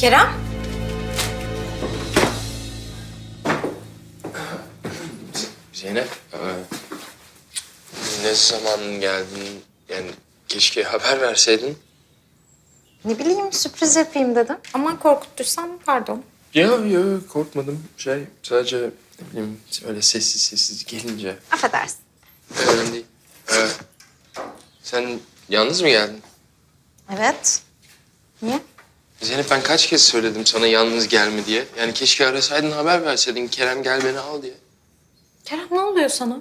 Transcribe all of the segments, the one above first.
Kerem? Zeynep, e, ne zaman geldin? Yani keşke haber verseydin. Ne bileyim sürpriz yapayım dedim. Ama korkuttuysam pardon. Ya ya korkmadım. Şey sadece ne bileyim öyle sessiz sessiz gelince. Affedersin. Önemli değil. E, sen yalnız mı geldin? Evet. Niye? Zeynep ben kaç kez söyledim sana yalnız gelme diye. Yani keşke arasaydın haber verseydin Kerem gel beni al diye. Kerem ne oluyor sana?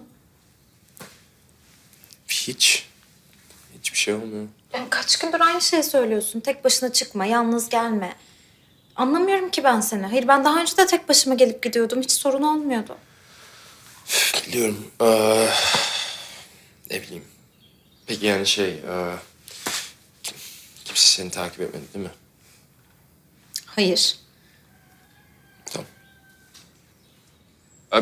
Hiç. Hiçbir şey olmuyor. Yani kaç gündür aynı şeyi söylüyorsun. Tek başına çıkma, yalnız gelme. Anlamıyorum ki ben seni. Hayır ben daha önce de tek başıma gelip gidiyordum. Hiç sorun olmuyordu. Biliyorum. Ee, ne bileyim. Peki yani şey... ee, kim- kimse seni takip etmedi değil mi? Hayır. Tamam.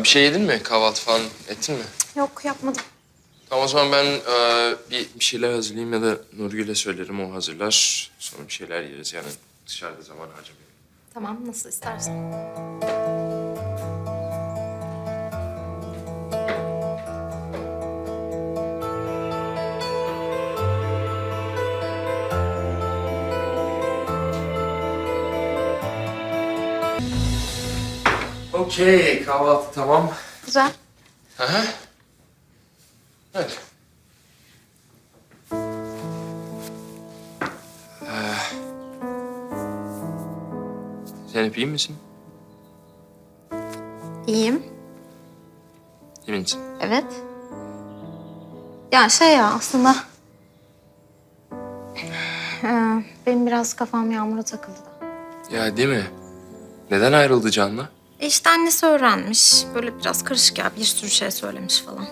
Bir şey yedin mi? Kahvaltı falan ettin mi? Yok yapmadım. Tamam o zaman ben ee, bir, bir şeyler hazırlayayım ya da Nurgül'e söylerim o hazırlar. Sonra bir şeyler yeriz yani dışarıda zaman harcamayalım. Tamam nasıl istersen. Okey kahvaltı tamam. Güzel. Aha. Evet. Ee, Zeynep iyi misin? İyiyim. Eminsin. Evet. Ya şey ya aslında... Ee, benim biraz kafam yağmura takıldı da. Ya değil mi? Neden ayrıldı Can'la? E işte annesi öğrenmiş. Böyle biraz karışık ya. Bir sürü şey söylemiş falan.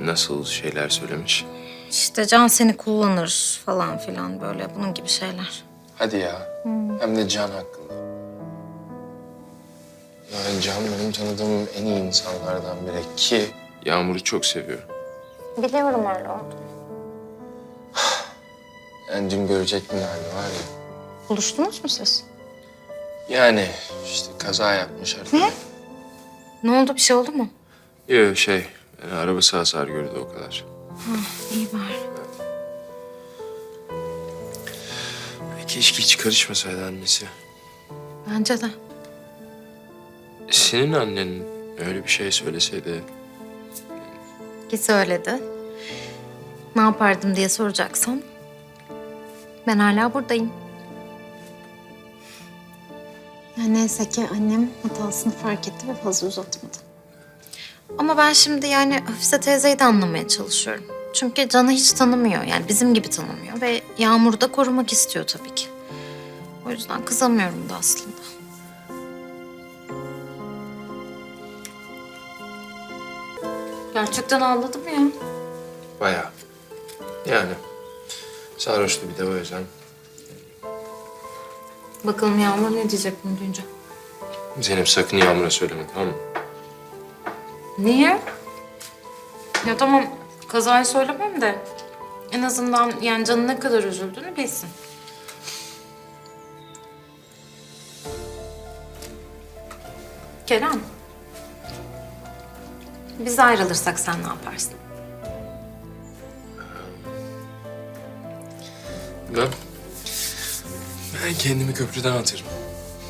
Nasıl şeyler söylemiş? İşte Can seni kullanır falan filan böyle bunun gibi şeyler. Hadi ya. Hem de Can hakkında. Yani Can benim tanıdığım en iyi insanlardan biri ki... Yağmur'u çok seviyorum. Biliyorum öyle oldu. Yani dün görecektin hali var ya. Buluştunuz mu siz? Yani işte kaza yapmış artık. Ne? Oldu bir şey oldu mu? Yok şey, yani arabası hasar gördü o kadar. İyi bari. Keşke hiç karışmasaydı annesi. Bence de. Senin annen öyle bir şey söyleseydi... Ki söyledi. Ne yapardım diye soracaksan. Ben hala buradayım. Neyse ki annem hatasını fark etti ve fazla uzatmadı. Ama ben şimdi yani Hafize teyzeyi de anlamaya çalışıyorum. Çünkü Can'ı hiç tanımıyor. Yani bizim gibi tanımıyor. Ve Yağmur'u da korumak istiyor tabii ki. O yüzden kızamıyorum da aslında. Gerçekten ağladım ya. Bayağı. Yani sarhoştu bir de o yüzden. Bakalım Yağmur ne diyecek bunu duyunca. Zeynep sakın Yağmur'a söyleme tamam mı? Niye? Ya tamam kazayı söylemem de en azından yani canın ne kadar üzüldüğünü bilsin. Kerem. Biz ayrılırsak sen ne yaparsın? Ben, ben kendimi köprüden atarım.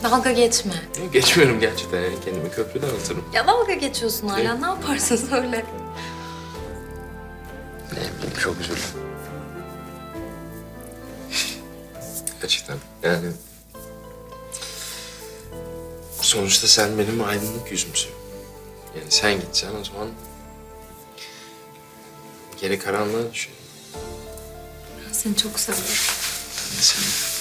Dalga geçme. Yok, Geçmiyorum gerçekten yani kendimi köprüden atarım. Ya dalga geçiyorsun hala. Ne yaparsın söyle. Ne bileyim çok üzüldüm. Gerçekten yani... Sonuçta sen benim aydınlık yüzümsün. Yani sen gitsen o zaman... Geri karanlığa düşün. Ben seni çok seviyorum. Ben de seni.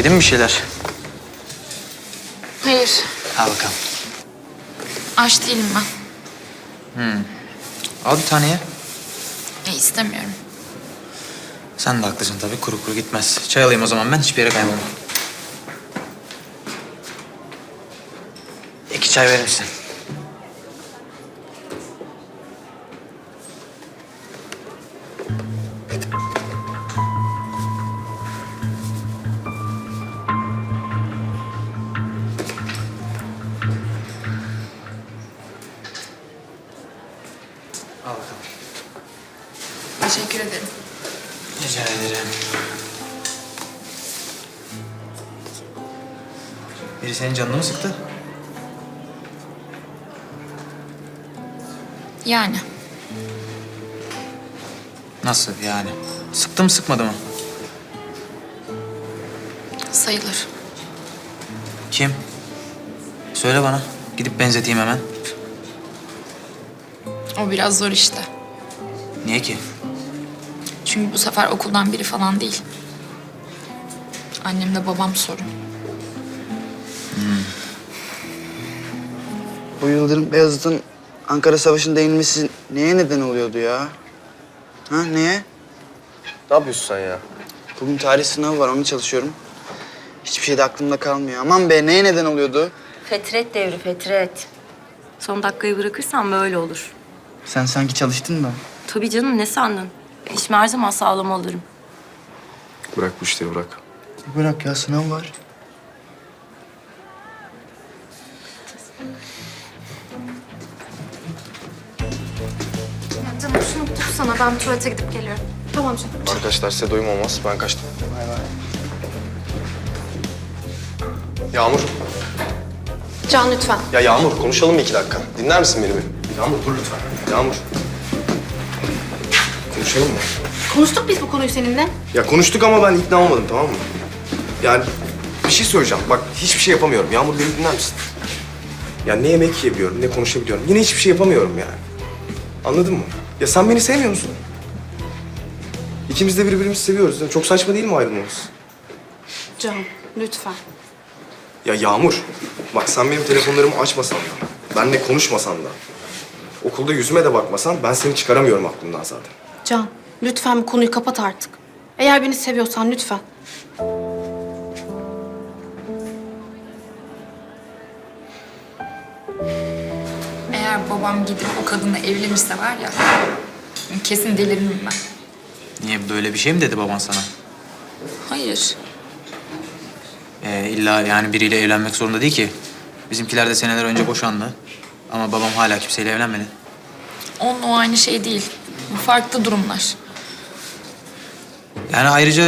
Yedin mi bir şeyler? Hayır. Al bakalım. Aç değilim ben. Al bir tane ye. E, istemiyorum. Sen de haklısın tabii. Kuru kuru gitmez. Çay alayım o zaman ben. Hiçbir yere kaybolmam. İki çay verir misin? Al bakalım. Teşekkür ederim. Rica ederim. Biri senin canını mı sıktı? Yani. Nasıl yani? Sıktı mı sıkmadı mı? Sayılır. Kim? Söyle bana. Gidip benzeteyim hemen. O biraz zor işte. Niye ki? Çünkü bu sefer okuldan biri falan değil. Annemle babam sorun. Bu Yıldırım Beyazıt'ın Ankara Savaşı'nda yenilmesi neye neden oluyordu ya? Ha neye? Ne yapıyorsun sen ya? Bugün tarih sınavı var onu çalışıyorum. Hiçbir şey de aklımda kalmıyor. Aman be neye neden oluyordu? Fetret devri fetret. Son dakikayı bırakırsan böyle olur. Sen sanki çalıştın da. Tabii canım ne sandın? İşimi her zaman sağlam alırım. Bırak bu işleri bırak. Bırak ya sınav var. Canım şunu tutsana ben tuvalete gidip geliyorum. Tamam canım. Arkadaşlar size doyum olmaz. Ben kaçtım. Yağmur. Can lütfen. Ya Yağmur konuşalım mı iki dakika? Dinler misin beni bir? Yağmur dur lütfen. Yağmur. Konuşalım mı? Konuştuk biz bu konuyu seninle. Ya konuştuk ama ben ikna olmadım tamam mı? Yani bir şey söyleyeceğim. Bak hiçbir şey yapamıyorum. Yağmur beni dinler misin? Ya ne yemek yiyebiliyorum, ne konuşabiliyorum. Yine hiçbir şey yapamıyorum yani. Anladın mı? Ya sen beni sevmiyor musun? İkimiz de birbirimizi seviyoruz. değil mi? Çok saçma değil mi ayrılmamız? Can, lütfen. Ya Yağmur, bak sen benim telefonlarımı açmasan da, benimle konuşmasan da, okulda yüzüme de bakmasan ben seni çıkaramıyorum aklımdan zaten. Can, lütfen bu konuyu kapat artık. Eğer beni seviyorsan lütfen. Eğer babam gidip o kadınla evlenirse var ya, kesin deliririm ben. Niye böyle bir şey mi dedi baban sana? Hayır. Ee, illa yani biriyle evlenmek zorunda değil ki. Bizimkiler de seneler önce boşandı. Ama babam hala kimseyle evlenmedi. Onunla o aynı şey değil. Farklı durumlar. Yani ayrıca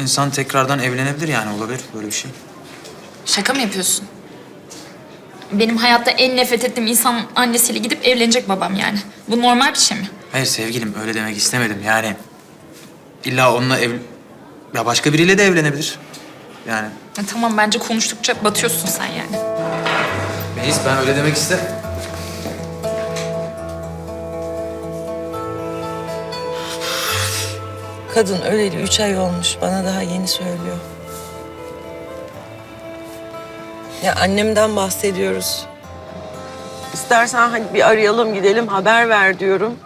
insan tekrardan evlenebilir yani olabilir böyle bir şey. Şaka mı yapıyorsun? Benim hayatta en nefret ettiğim insan annesiyle gidip evlenecek babam yani. Bu normal bir şey mi? Hayır sevgilim öyle demek istemedim yani. İlla onunla ev... Ya başka biriyle de evlenebilir. Yani Ya tamam bence konuştukça batıyorsun sen yani. Melis ben öyle demek iste. Kadın öleli üç ay olmuş. Bana daha yeni söylüyor. Ya annemden bahsediyoruz. İstersen hadi bir arayalım gidelim haber ver diyorum.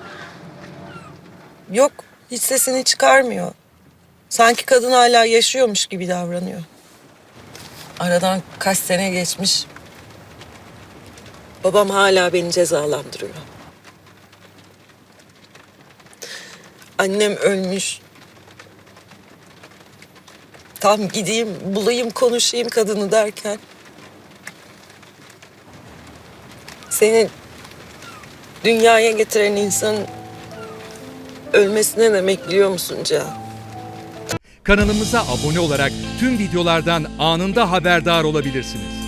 Yok hiç sesini çıkarmıyor. Sanki kadın hala yaşıyormuş gibi davranıyor. Aradan kaç sene geçmiş. Babam hala beni cezalandırıyor. Annem ölmüş. Tam gideyim, bulayım, konuşayım kadını derken... Seni dünyaya getiren insanın ölmesine demek biliyor musun Cihan? Kanalımıza abone olarak tüm videolardan anında haberdar olabilirsiniz.